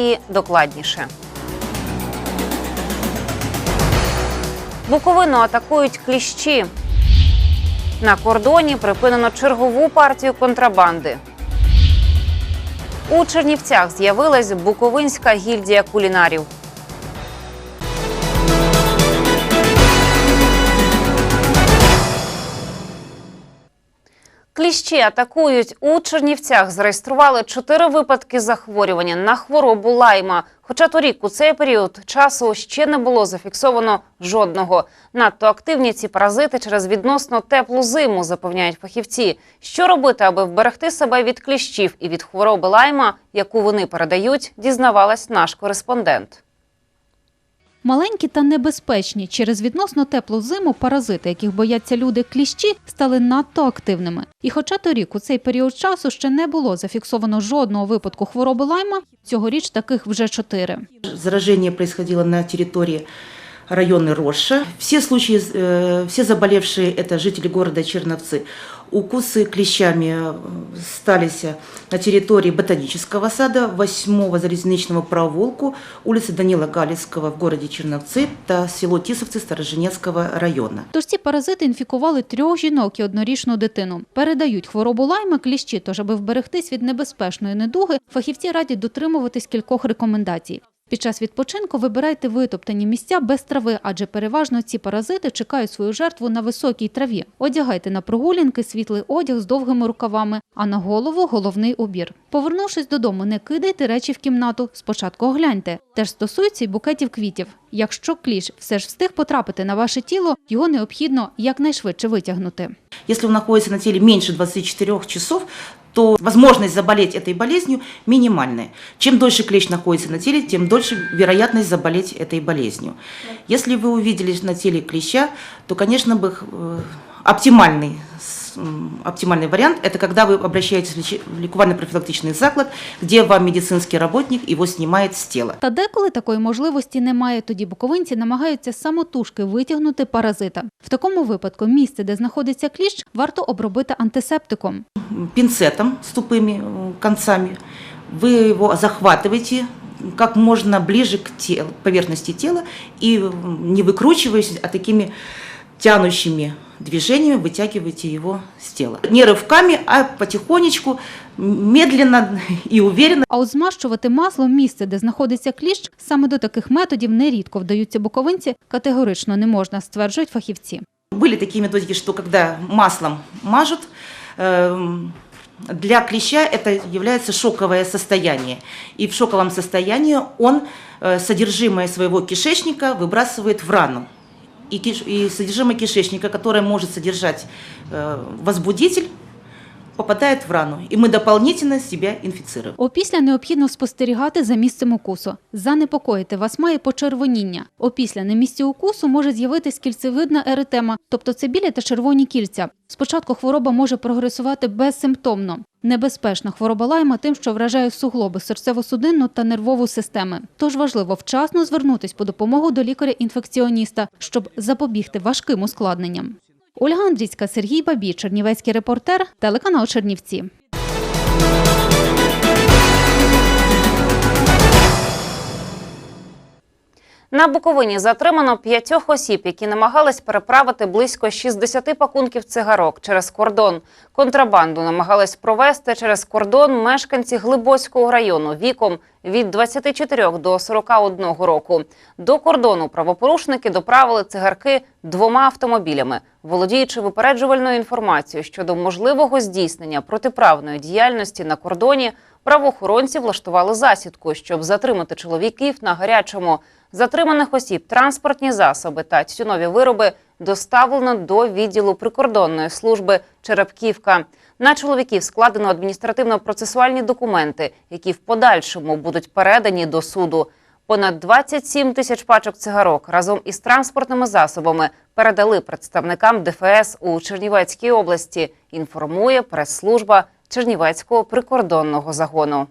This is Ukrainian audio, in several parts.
І докладніше. Буковину атакують кліщі. На кордоні припинено чергову партію контрабанди. У Чернівцях з'явилась Буковинська гільдія кулінарів. Кліщі атакують у Чернівцях. Зареєстрували чотири випадки захворювання на хворобу лайма. Хоча торік у цей період часу ще не було зафіксовано жодного. Надто активні ці паразити через відносно теплу зиму, запевняють фахівці. Що робити, аби вберегти себе від кліщів і від хвороби лайма, яку вони передають, дізнавалась наш кореспондент. Маленькі та небезпечні через відносно теплу зиму паразити, яких бояться люди кліщі, стали надто активними. І хоча торік у цей період часу ще не було зафіксовано жодного випадку хвороби лайма, цьогоріч таких вже чотири. Заражение происходило на территории района Роша. Все случаи, э, все заболевшие – это жители города Черновцы. Укусы клещами э, стались на территории Ботанического сада, 8-го залезничного проволоку, улицы Данила Галицкого в городе Черновцы та село Тисовцы Староженецкого района. Тож ці паразити інфікували трьох жінок і однорічну дитину. Передають хворобу лайма кліщі, тож аби вберегтись від небезпечної недуги, фахівці радять дотримуватись кількох рекомендацій. Під час відпочинку вибирайте витоптані місця без трави, адже переважно ці паразити чекають свою жертву на високій траві. Одягайте на прогулянки світлий одяг з довгими рукавами, а на голову головний убір. Повернувшись додому, не кидайте речі в кімнату. Спочатку огляньте. Теж стосується й букетів квітів. Якщо кліщ все ж встиг потрапити на ваше тіло, його необхідно якнайшвидше витягнути. Если он находится на теле меньше 24 часов, то возможность заболеть этой болезнью минимальная. Чем дольше клещ находится на теле, тем дольше вероятность заболеть этой болезнью. Если вы увидели на теле клеща, то, конечно, бы э, оптимальный, с- м, оптимальный вариант – это когда вы обращаетесь в лечи- в лікувально-профілактичний заклад, где вам медицинский работник его снимает с тела. Та деколи такої можливості немає, тоді буковинці намагаються самотужки витягнути паразита. В такому випадку місце, де знаходиться кліщ, варто обробити антисептиком. пинцетом с тупыми э, концами. Вы его захватываете как можно ближе к тел- поверхности тела и м, не выкручиваясь, а такими тянущими движениями вытягиваете его с тела. Не рывками, а потихонечку, м, медленно и уверенно. А от змащувати маслом місце, де знаходиться кліщ, саме до таких методів нерідко вдаються буковинці, категорично не можна, стверджують фахівці. Были такие методики, что когда маслом мажут, эм, для клеща это является шоковое состояние. И в шоковом состоянии он э, содержимое своего кишечника выбрасывает в рану. И, киш- и содержимое кишечника, которое может содержать э, возбудитель, попадает в рану. И мы дополнительно себя инфицируем. Опісля необхідно спостерігати за місцем укусу. Занепокоїти вас має почервоніння. Опісля на місці укусу може з'явитись кільцевидна еретема, тобто це білі та червоні кільця. Спочатку хвороба може прогресувати безсимптомно. Небезпечна хвороба лайма тим, що вражає суглоби, серцево-судинну та нервову системи. Тож важливо вчасно звернутись по допомогу до лікаря-інфекціоніста, щоб запобігти важким ускладненням. Ольга Андрійська, Сергій Бабій, Чернівецький репортер, телеканал Чернівці. На Буковині затримано п'ятьох осіб, які намагались переправити близько 60 пакунків цигарок через кордон. Контрабанду намагались провести через кордон мешканці Глибоцького району віком від 24 до 41 року. До кордону правопорушники доправили цигарки двома автомобілями, володіючи випереджувальною інформацією щодо можливого здійснення протиправної діяльності на кордоні. Правоохоронці влаштували засідку, щоб затримати чоловіків на гарячому. Затриманих осіб, транспортні засоби та тютюнові вироби доставлено до відділу прикордонної служби Черепківка. На чоловіків складено адміністративно-процесуальні документи, які в подальшому будуть передані до суду. Понад 27 тисяч пачок цигарок разом із транспортними засобами передали представникам ДФС у Чернівецькій області. Інформує прес-служба Чернівецького прикордонного загону.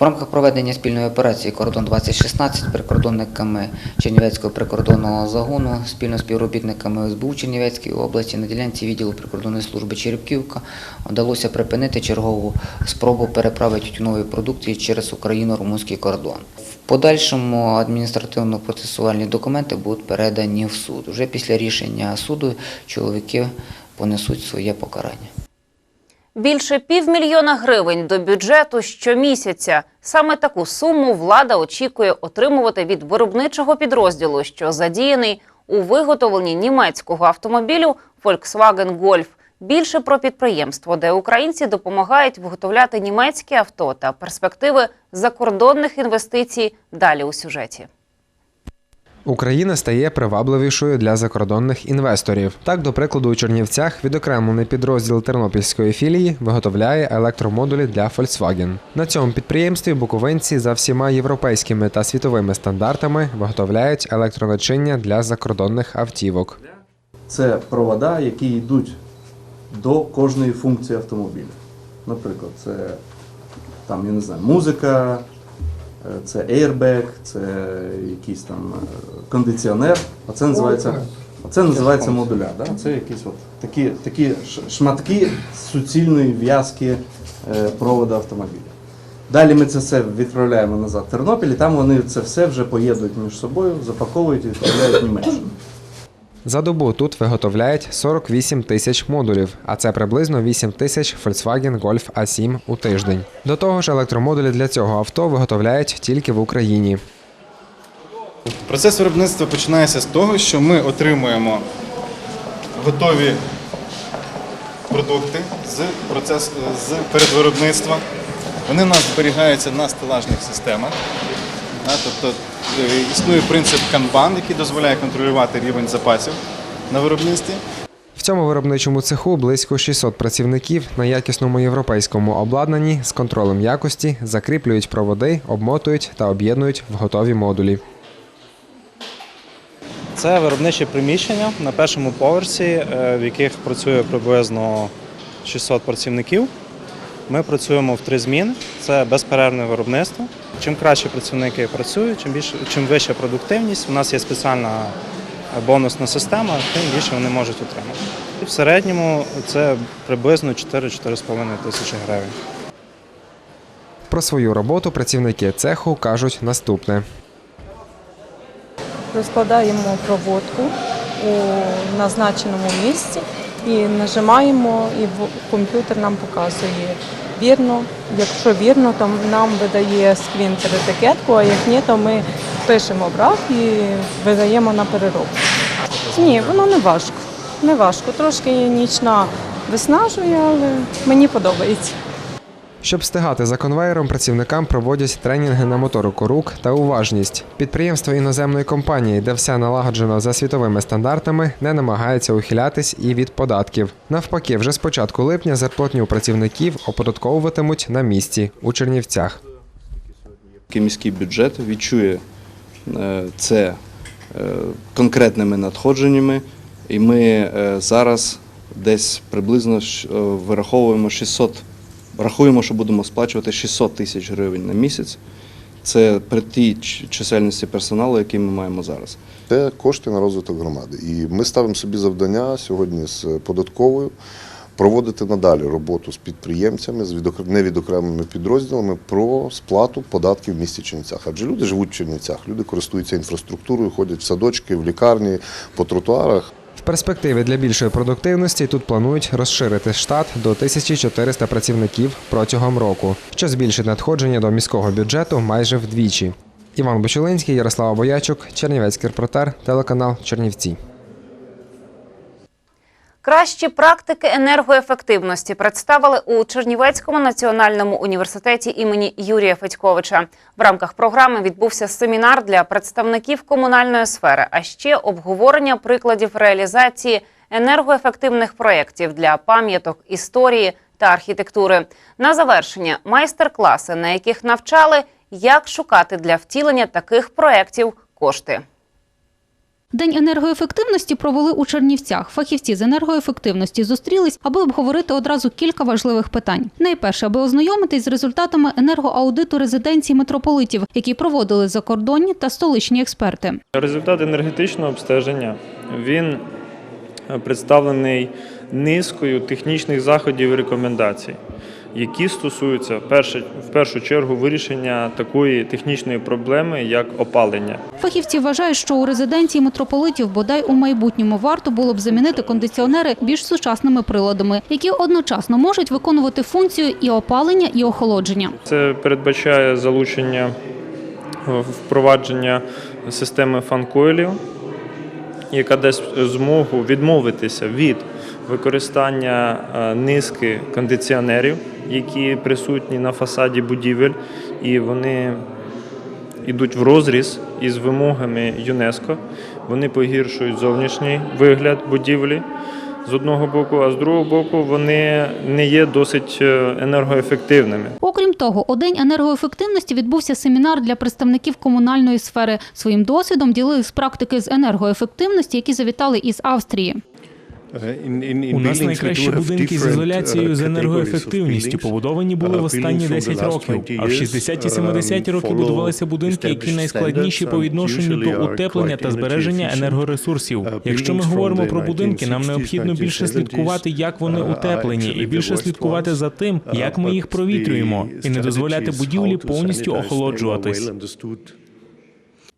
В рамках проведення спільної операції Кордон 2016 прикордонниками Чернівецького прикордонного загону спільно з співробітниками СБУ Чернівецької області на ділянці відділу прикордонної служби Черепківка вдалося припинити чергову спробу переправи тютюнової продукції через Україно-румунський кордон. В подальшому адміністративно-процесуальні документи будуть передані в суд. Уже після рішення суду чоловіки понесуть своє покарання. Більше півмільйона гривень до бюджету щомісяця. Саме таку суму влада очікує отримувати від виробничого підрозділу, що задіяний у виготовленні німецького автомобілю Volkswagen Golf. Більше про підприємство, де українці допомагають виготовляти німецькі авто та перспективи закордонних інвестицій. Далі у сюжеті. Україна стає привабливішою для закордонних інвесторів. Так, до прикладу, у Чернівцях відокремлений підрозділ тернопільської філії виготовляє електромодулі для Volkswagen. На цьому підприємстві буковинці за всіма європейськими та світовими стандартами виготовляють електроначиння для закордонних автівок. Це провода, які йдуть до кожної функції автомобіля. Наприклад, це там, я не знаю, музика, це airbag, це якийсь там е, кондиціонер, а це називається, а це називається модуля. Да? Це якісь от такі, такі шматки суцільної в'язки е, проводу автомобіля. Далі ми це все відправляємо назад в Тернопіль, і там вони це все вже поєднують між собою, запаковують і відправляють в Німеччину. За добу тут виготовляють 48 тисяч модулів, а це приблизно 8 тисяч Volkswagen Golf A7 у тиждень. До того ж, електромодулі для цього авто виготовляють тільки в Україні. Процес виробництва починається з того, що ми отримуємо готові продукти з, процес, з передвиробництва. Вони у нас зберігаються на стелажних системах. Тобто існує принцип канбан, який дозволяє контролювати рівень запасів на виробництві. В цьому виробничому цеху близько 600 працівників на якісному європейському обладнанні з контролем якості закріплюють проводи, обмотують та об'єднують в готові модулі. Це виробниче приміщення на першому поверсі, е, в яких працює приблизно 600 працівників. Ми працюємо в три зміни. Це безперервне виробництво. Чим краще працівники працюють, чим більше, чим вища продуктивність. У нас є спеціальна бонусна система, тим більше вони можуть отримати. І в середньому це приблизно 4-4,5 тисячі гривень. Про свою роботу працівники цеху кажуть наступне. розкладаємо проводку у назначеному місці і нажимаємо, і комп'ютер нам показує вірно. Якщо вірно, то нам видає скрінтер етикетку, а як ні, то ми пишемо брак і видаємо на переробку. Ні, воно не важко. Не важко. Трошки нічна виснажує, але мені подобається. Щоб встигати за конвеєром, працівникам проводять тренінги на моторику рук та уважність. Підприємство іноземної компанії, де все налагоджено за світовими стандартами, не намагається ухилятись і від податків. Навпаки, вже з початку липня зарплатню працівників оподатковуватимуть на місці у Чернівцях. міський бюджет відчує е, це е, конкретними надходженнями, і ми е, зараз десь приблизно вираховуємо 600, рахуємо, що будемо сплачувати 600 тисяч гривень на місяць. Це при тій чисельності персоналу, який ми маємо зараз. Це кошти на розвиток громади. І ми ставимо собі завдання сьогодні з податковою проводити надалі роботу з підприємцями, з відокр- невідокремленими підрозділами про сплату податків в місті Чернівцях. Адже люди живуть в Чернівцях, люди користуються інфраструктурою, ходять в садочки, в лікарні, по тротуарах. В перспективі для більшої продуктивності тут планують розширити штат до 1400 працівників протягом року, що збільшить надходження до міського бюджету майже вдвічі. Іван Бочулинський, Ярослава Боячук, Чернівецький репортер, телеканал Чернівці. Кращі практики енергоефективності представили у Чернівецькому національному університеті імені Юрія Федьковича. В рамках програми відбувся семінар для представників комунальної сфери, а ще обговорення прикладів реалізації енергоефективних проєктів для пам'яток історії та архітектури. На завершення майстер-класи, на яких навчали, як шукати для втілення таких проєктів кошти. День енергоефективності провели у Чернівцях. Фахівці з енергоефективності зустрілись, аби обговорити одразу кілька важливих питань. Найперше, аби ознайомитись з результатами енергоаудиту резиденцій митрополитів, які проводили закордонні та столичні експерти. Результат енергетичного обстеження він е, представлений низкою технічних заходів і рекомендацій, які стосуються в першу чергу вирішення такої технічної проблеми, як опалення. Фахівці вважають, що у резиденції митрополитів бодай у майбутньому варто було б замінити кондиціонери більш сучасними приладами, які одночасно можуть виконувати функцію і опалення, і охолодження. Це передбачає залучення е, впровадження системи фанкойлів, яка дасть змогу відмовитися від використання е, низки кондиціонерів, які присутні на фасаді будівель, і вони йдуть в розріз із вимогами ЮНЕСКО. Вони погіршують зовнішній вигляд будівлі з одного боку, а з другого боку вони не є досить е, енергоефективними. Окрім того, у день енергоефективності відбувся семінар для представників комунальної сфери. Своїм досвідом ділились практики з енергоефективності, які завітали із Австрії. У нас найкращі будинки з ізоляцією з енергоефективністю побудовані були в останні 10 років. А в 60-70 роки будувалися будинки, які найскладніші по відношенню до утеплення та збереження енергоресурсів. Якщо ми говоримо про будинки, нам необхідно більше слідкувати, як вони утеплені, і більше слідкувати за тим, як ми їх провітрюємо, і не дозволяти будівлі повністю охолоджуватись.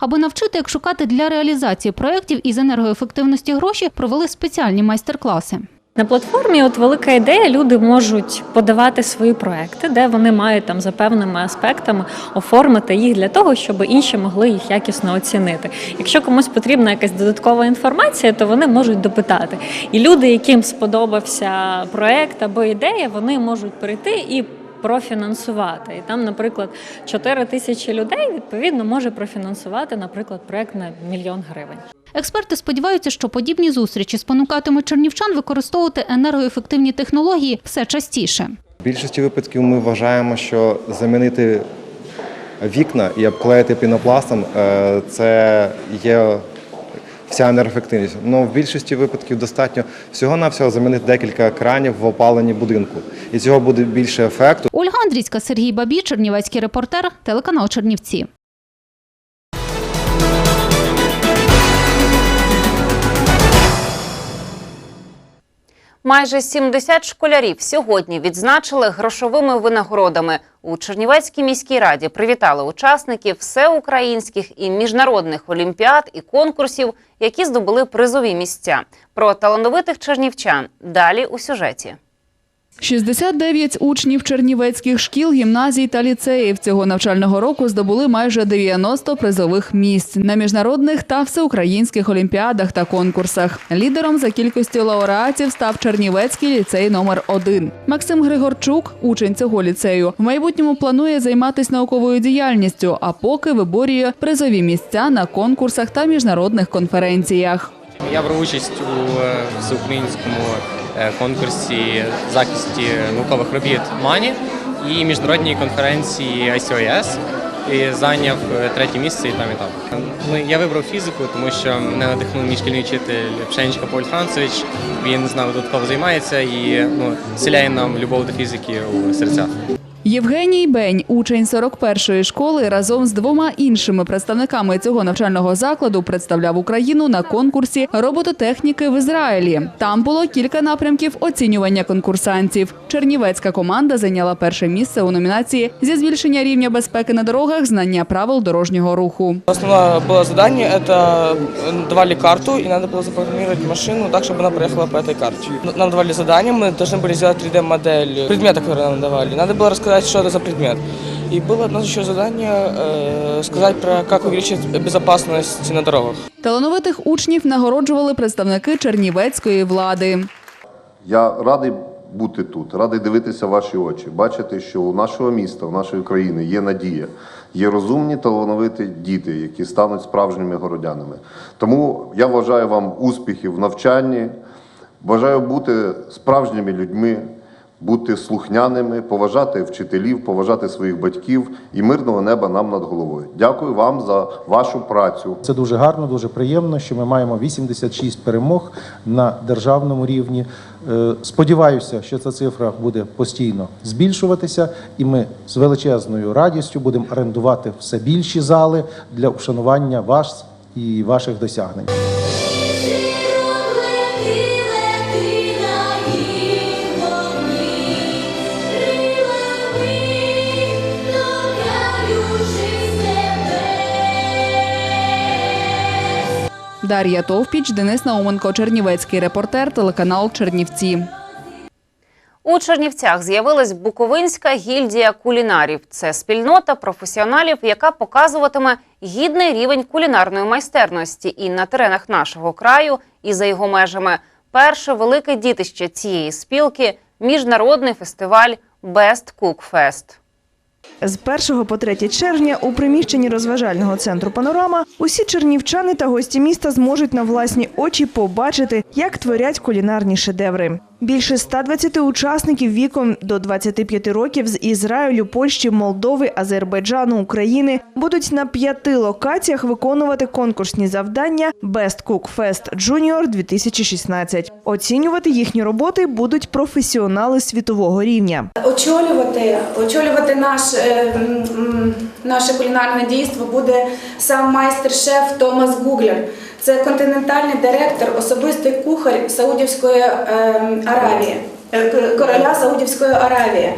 Аби навчити, як шукати для реалізації проєктів із енергоефективності гроші, провели спеціальні майстер-класи. На платформі от велика ідея. Люди можуть подавати свої проекти, де вони мають там за певними аспектами оформити їх для того, щоб інші могли їх якісно оцінити. Якщо комусь потрібна якась додаткова інформація, то вони можуть допитати. І люди, яким сподобався проект або ідея, вони можуть прийти і. Профінансувати і там, наприклад, 4 тисячі людей відповідно може профінансувати, наприклад, проект на мільйон гривень. Експерти сподіваються, що подібні зустрічі спонукатимуть чернівчан використовувати енергоефективні технології все частіше. В більшості випадків ми вважаємо, що замінити вікна і обклеїти пінопластом е, це є вся енергоефективність. Ну, в більшості випадків достатньо всього-навсього замінити декілька екранів в опаленні будинку. І цього буде більше ефекту. Ольга Андрійська, Сергій Бабі, Чернівецький репортер, телеканал Чернівці. Майже 70 школярів сьогодні відзначили грошовими винагородами. У Чернівецькій міській раді привітали учасників всеукраїнських і міжнародних олімпіад і конкурсів, які здобули призові місця. Про талановитих чернівчан далі у сюжеті. 69 учнів чернівецьких шкіл, гімназій та ліцеїв цього навчального року здобули майже 90 призових місць на міжнародних та всеукраїнських олімпіадах та конкурсах. Лідером за кількістю лауреатів став Чернівецький ліцей номер 1 Максим Григорчук, учень цього ліцею, в майбутньому планує займатися науковою діяльністю, а поки виборює призові місця на конкурсах та міжнародних конференціях. Я брав участь у е, всеукраїнському е, конкурсі захисті наукових робіт МАНІ і міжнародній конференції ICOS і зайняв е, третє місце і там, і там. Ну, я вибрав фізику, тому що мене надихнув мій шкільний вчитель Пшенічка Поль Францевич. Він з нами додатково займається і ну, селяє нам любов до фізики у серцях. Євгеній Бень, учень 41-ї школи, разом з двома іншими представниками цього навчального закладу представляв Україну на конкурсі робототехніки в Ізраїлі. Там було кілька напрямків оцінювання конкурсантів. Чернівецька команда зайняла перше місце у номінації зі збільшення рівня безпеки на дорогах, знання правил дорожнього руху. Основное было задание, это давали карту, и надо было запрограммировать машину так, чтобы она проехала по этой карте. Нам давали задание, мы должны были сделать 3D-модель предмета, который нам давали. Надо было рассказать, что это за предмет. И было одно еще задание э, сказать про как увеличить безопасность на дорогах. Талановитих учнів нагороджували представники чернівецької влади. Я радий бути тут, радий дивитися в ваші очі, бачити, що у нашого міста, у нашої країни є надія, є розумні талановиті діти, які стануть справжніми городянами. Тому я вважаю вам успіхів в навчанні, бажаю бути справжніми людьми, бути слухняними, поважати вчителів, поважати своїх батьків і мирного неба нам над головою. Дякую вам за вашу працю. Це дуже гарно, дуже приємно, що ми маємо 86 перемог на державному рівні. Е, Сподіваюся, що ця цифра буде постійно збільшуватися, і ми з величезною радістю будемо орендувати все більші зали для вшанування вас і ваших досягнень. Дар'я Товпіч, Денис Науменко, Чернівецький репортер, телеканал Чернівці. У Чернівцях з'явилась Буковинська гільдія кулінарів. Це спільнота професіоналів, яка показуватиме гідний рівень кулінарної майстерності і на теренах нашого краю, і за його межами. Перше велике дітище цієї спілки міжнародний фестиваль Best Cook Fest. З 1 по 3 червня у приміщенні розважального центру Панорама усі чернівчани та гості міста зможуть на власні очі побачити, як творять кулінарні шедеври. Більше 120 учасників віком до 25 років з Ізраїлю, Польщі, Молдови, Азербайджану, України будуть на п'яти локаціях виконувати конкурсні завдання Best Cook Fest Junior 2016. Оцінювати їхні роботи будуть професіонали світового рівня. Очолювати, очолювати наш, е, наше кулінарне дійство буде сам майстер-шеф Томас Гуглер. Це континентальний директор, особистий кухар Саудівської е, Аравії, е, короля Саудівської Аравії.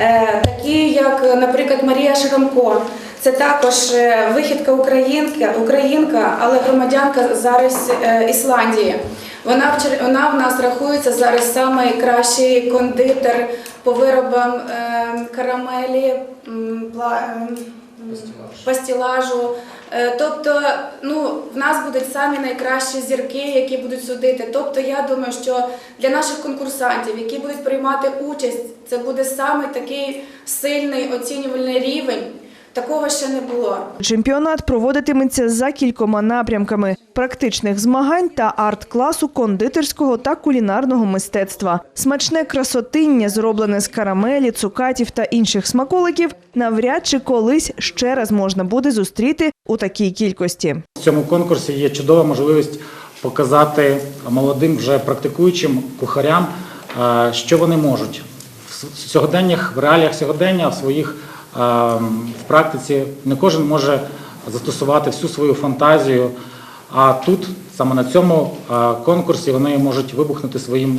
Е, Такі, як, наприклад, Марія Шрамко. Це також е, вихідка українка, українка, але громадянка зараз Ісландії. Вона вона в нас рахується зараз найкращий кондитер по виробам е, карамелі, ем, пастілажу. Е, Тобто, ну, в нас будуть самі найкращі зірки, які будуть судити. Тобто, я думаю, що для наших конкурсантів, які будуть приймати участь, це буде саме такий сильний оцінювальний рівень. Такого ще не було. Чемпіонат проводитиметься за кількома напрямками: практичних змагань та арт-класу кондитерського та кулінарного мистецтва. Смачне красотиння, зроблене з карамелі, цукатів та інших смаколиків, навряд чи колись ще раз можна буде зустріти у такій кількості. В цьому конкурсі є чудова можливість показати молодим вже практикуючим кухарям, е, що вони можуть в сьогоденнях, в реаліях сьогодення, в своїх в практиці. Не кожен може застосувати всю свою фантазію. А тут, саме на цьому е, конкурсі, вони можуть вибухнути своїм,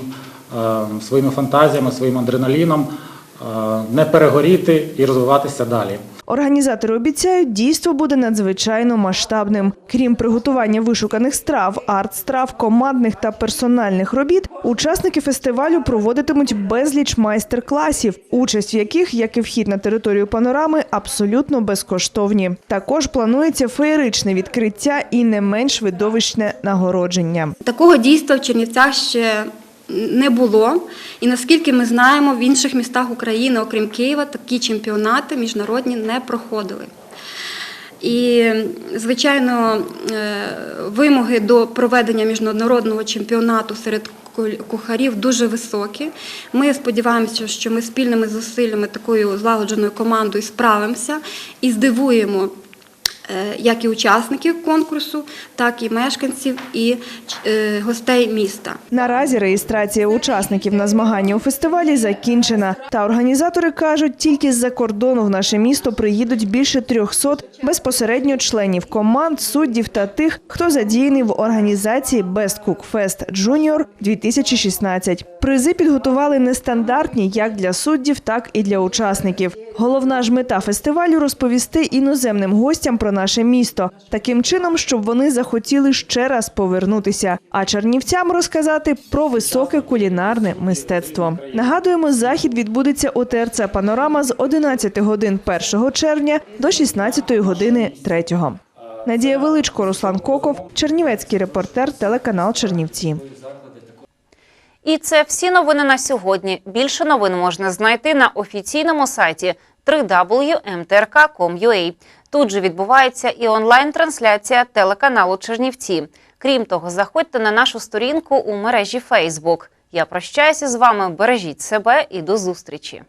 е, своїми фантазіями, своїм адреналіном, е, не перегоріти і розвиватися далі. Організатори обіцяють, дійство буде надзвичайно масштабним. Крім приготування вишуканих страв, арт-страв, командних та персональних робіт, учасники фестивалю проводитимуть безліч майстер-класів, участь в яких, як і вхід на територію панорами, абсолютно безкоштовні. Також планується феєричне відкриття і не менш видовищне нагородження. Такого дійства в Чернівцях ще не було. І наскільки ми знаємо, в інших містах України, окрім Києва, такі чемпіонати міжнародні не проходили. І, звичайно, е, вимоги до проведення міжнародного чемпіонату серед кухарів дуже високі. Ми сподіваємося, що ми спільними зусиллями такою злагодженою командою справимося і здивуємо як і учасників конкурсу, так і мешканців і е, гостей міста. Наразі реєстрація учасників на змагання у фестивалі закінчена. Та організатори кажуть, тільки з-за кордону в наше місто приїдуть більше 300 безпосередньо членів команд, суддів та тих, хто задіяний в організації Best Cook Fest Junior 2016. Призи підготували нестандартні як для суддів, так і для учасників. Головна ж мета фестивалю розповісти іноземним гостям про наше місто, таким чином, щоб вони захотіли ще раз повернутися, а чернівцям розказати про високе кулінарне мистецтво. Нагадуємо, захід відбудеться у ТРЦ Панорама з 11 годин 1 червня до 16 години 3. Надія Величко, Руслан Коков, Чернівецький репортер, телеканал Чернівці. І це всі новини на сьогодні. Більше новин можна знайти на офіційному сайті www.mtrk.com.ua. Тут же відбувається і онлайн-трансляція телеканалу Чернівці. Крім того, заходьте на нашу сторінку у мережі Facebook. Я прощаюся з вами. Бережіть себе і до зустрічі.